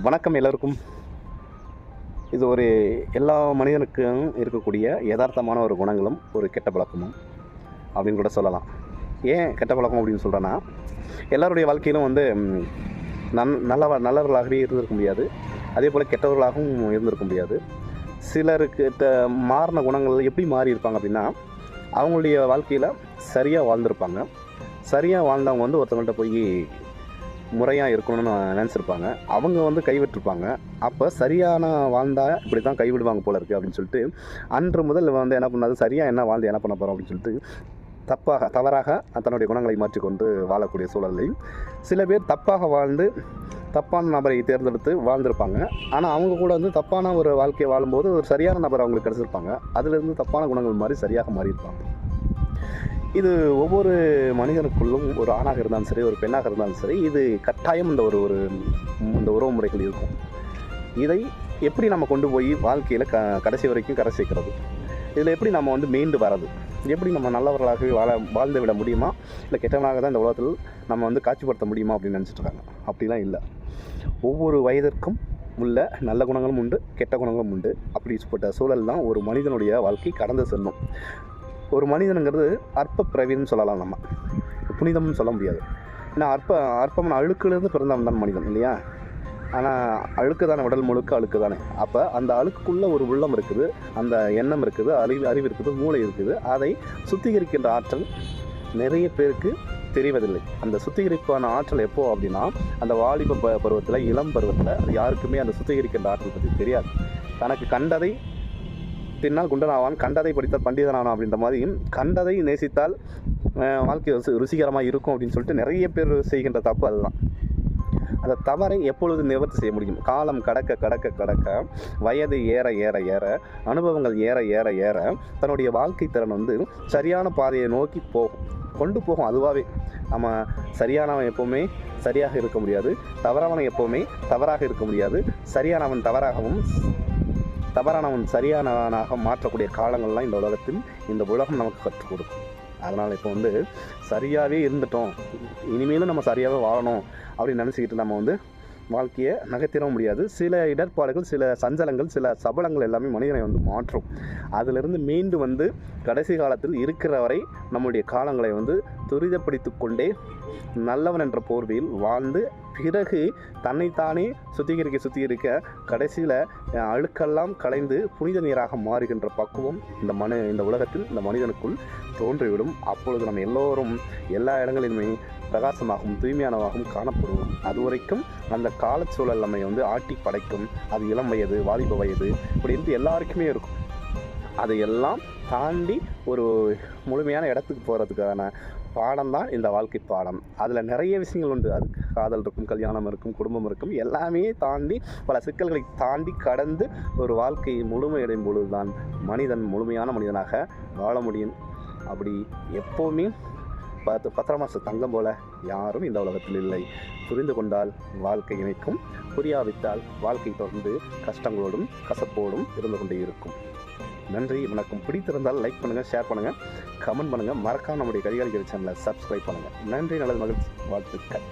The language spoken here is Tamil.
வணக்கம் எல்லோருக்கும். இது ஒரு எல்லா மனிதனுக்கும் இருக்கக்கூடிய யதார்த்தமான ஒரு குணங்களும் ஒரு கெட்ட பழக்கமும் அப்படின்னு கூட சொல்லலாம். ஏன் கெட்ட பழக்கம் அப்படின்னு சொல்கிறேன்னா எல்லாருடைய வாழ்க்கையிலும் வந்து நன் நல்ல நல்லவர்களாகவே இருந்திருக்க முடியாது. அதே போல் கெட்டவர்களாகவும் இருந்திருக்க முடியாது. சிலருக்கு த- மாறின குணங்கள் எப்படி மாறி இருப்பாங்க அப்படின்னா அவங்களுடைய வாழ்க்கையில் சரியாக வாழ்ந்திருப்பாங்க. சரியாக வாழ்ந்தவங்க வந்து ஒருத்தவங்கள்ட்ட போய் முறையாக இருக்கணும்னு நினச்சிருப்பாங்க. அவங்க வந்து கைவிட்டிருப்பாங்க. அப்போ சரியான வாழ்ந்தா இப்படி தான் கைவிடுவாங்க போல இருக்குது அப்படின்னு சொல்லிட்டு அன்று முதல் வந்து என்ன பண்ணாது சரியாக என்ன வாழ்ந்து என்ன பண்ண போகிறோம் அப்படின்னு சொல்லிட்டு தப்பாக தவறாக தன்னுடைய குணங்களை மாற்றிக்கொண்டு வாழக்கூடிய சூழலையும் சில பேர் தப்பாக வாழ்ந்து தப்பான நபரை தேர்ந்தெடுத்து வாழ்ந்திருப்பாங்க. ஆனால் அவங்க கூட வந்து தப்பான ஒரு வாழ்க்கையை வாழும்போது ஒரு சரியான நபர் அவங்களுக்கு கிடச்சிருப்பாங்க. அதுலேருந்து தப்பான குணங்கள் மாதிரி சரியாக மாறியிருப்பாங்க. இது ஒவ்வொரு மனிதனுக்குள்ளும் ஒரு ஆணாக இருந்தாலும் சரி ஒரு பெண்ணாக இருந்தாலும் சரி இது கட்டாயம் இந்த ஒரு ஒரு இந்த உறவு முறைகள் இருக்கும். இதை எப்படி நம்ம கொண்டு போய் வாழ்க்கையில் க கடைசி வரைக்கும் கரை சேர்க்கிறது? இதில் எப்படி நம்ம வந்து மீண்டு வரது எப்படி நம்ம நல்லவர்களாகவே வாழ வாழ்ந்து விட முடியுமா? இல்லை கெட்டவனாக தான் இந்த உலகத்தில் நம்ம வந்து காட்சிப்படுத்த முடியுமா அப்படின்னு நினச்சிட்ருக்காங்க அப்படிலாம் இல்லை. ஒவ்வொரு வயதிற்கும் உள்ள நல்ல குணங்களும் உண்டு கெட்ட குணங்களும் உண்டு. அப்படிப்பட்ட சூழல் தான் ஒரு மனிதனுடைய வாழ்க்கை கடந்து செல்லும். ஒரு மனிதனுங்கிறது அற்ப பிறவின்னு சொல்லலாம் நம்ம. புனிதம்னு சொல்ல முடியாது. ஏன்னா அற்ப அற்பமான அழுக்குலேருந்து பிறந்தவன் தான் மனிதன் இல்லையா? ஆனால் அழுக்கு தானே உடல் முழுக்க அழுக்கு தானே. அப்போ அந்த அழுக்குக்குள்ளே ஒரு உள்ளம் இருக்குது அந்த எண்ணம் இருக்குது அறிவு அறிவு இருக்குது மூளை இருக்குது. அதை சுத்திகரிக்கின்ற ஆற்றல் நிறைய பேருக்கு தெரிவதில்லை. அந்த சுத்திகரிப்பான ஆற்றல் எப்போ அப்படின்னா அந்த வாலிப ப பருவத்தில் இளம் பருவத்தில் யாருக்குமே அந்த சுத்திகரிக்கின்ற ஆற்றல் பற்றி தெரியாது. தனக்கு கண்டதை தின்னால் குண்டனாவான் கண்டதை படித்தால் பண்டிதனாவான் அப்படின்ற மாதிரி கண்டதை நேசித்தால் வாழ்க்கை ருசிகரமாக இருக்கும் அப்படின்னு சொல்லிட்டு நிறைய பேர் செய்கின்ற தப்பு அதுதான். அந்த தவறை எப்பொழுது நிவர்த்தி செய்ய முடியும்? காலம் கடக்க கடக்க கடக்க வயது ஏற ஏற ஏற அனுபவங்கள் ஏற ஏற ஏற தன்னுடைய வாழ்க்கை திறன் வந்து சரியான பாதையை நோக்கி போகும். கொண்டு போகும் அதுவாகவே நம்ம சரியானவன் எப்போவுமே சரியாக இருக்க முடியாது. தவறானவன் எப்போவுமே தவறாக இருக்க முடியாது. சரியானவன் தவறாகவும் தவறானவன் சரியானவனாக மாற்றக்கூடிய காலங்கள்லாம் இந்த உலகத்தில் இந்த உலகம் நமக்கு கற்றுக் கொடுக்கும். அதனால் இப்போ வந்து சரியாகவே இருந்துட்டோம். இனிமேலும் நம்ம சரியாகவே வாழணும் அப்படின்னு நினச்சிக்கிட்டு நம்ம வந்து வாழ்க்கையை நகர்த்திட முடியாது. சில இடர்பாடுகள் சில சஞ்சலங்கள் சில சபலங்கள் எல்லாமே மனிதனை வந்து மாற்றும். அதிலிருந்து மீண்டு வந்து கடைசி காலத்தில் இருக்கிற வரை நம்முடைய காலங்களை வந்து துரிதப்படுத்தி கொண்டே நல்லவன் என்ற போர்வையில் வாழ்ந்து பிறகு தன்னைத்தானே சுத்திகரிக்க சுத்திகரிக்க கடைசியில் அழுக்கெல்லாம் கலைந்து புனித நீராக மாறுகின்ற பக்குவம் இந்த மனு இந்த உலகத்தில் இந்த மனிதனுக்குள் தோன்றிவிடும். அப்பொழுது நம்ம எல்லோரும் எல்லா இடங்களிலுமே பிரகாசமாகவும் தூய்மையானவாகவும் காணப்படுவோம். அதுவரைக்கும் அந்த காலச்சூழல் நம்மை வந்து ஆட்டி படைக்கும். அது இளம் வயது வாலிப வயது இப்படின்ட்டு எல்லாருக்குமே இருக்கும். அதையெல்லாம் தாண்டி ஒரு முழுமையான இடத்துக்கு போகிறதுக்கான பாடம் தான் இந்த வாழ்க்கை பாடம். அதில் நிறைய விஷயங்கள் உண்டு. அது காதல் இருக்கும் கல்யாணம் இருக்கும் குடும்பம் இருக்கும். எல்லாமே தாண்டி பல சிக்கல்களை தாண்டி கடந்து ஒரு வாழ்க்கை முழுமையடையும் பொழுது தான் மனிதன் முழுமையான மனிதனாக வாழ முடியும். அப்படி எப்போவுமே பத்து பத்திர மாச தங்கம் போல யாரும் இந்த உலகத்தில் இல்லை. புரிந்து கொண்டால் வாழ்க்கை இணைக்கும். புரியாவிட்டால் வாழ்க்கை தொடர்ந்து கஷ்டங்களோடும் கசப்போடும் இருந்து கொண்டே இருக்கும். நன்றி. வணக்கம் பிடித்திருந்தால் லைக் பண்ணுங்கள் ஷேர் பண்ணுங்கள் கமெண்ட் பண்ணுங்கள் மறக்காம நம்முடைய கரிகாலிகள் சேனலை சப்ஸ்கிரைப் பண்ணுங்கள் நன்றி நல்லது மகிழ்ச்சி. வாழ்த்துக்கள்.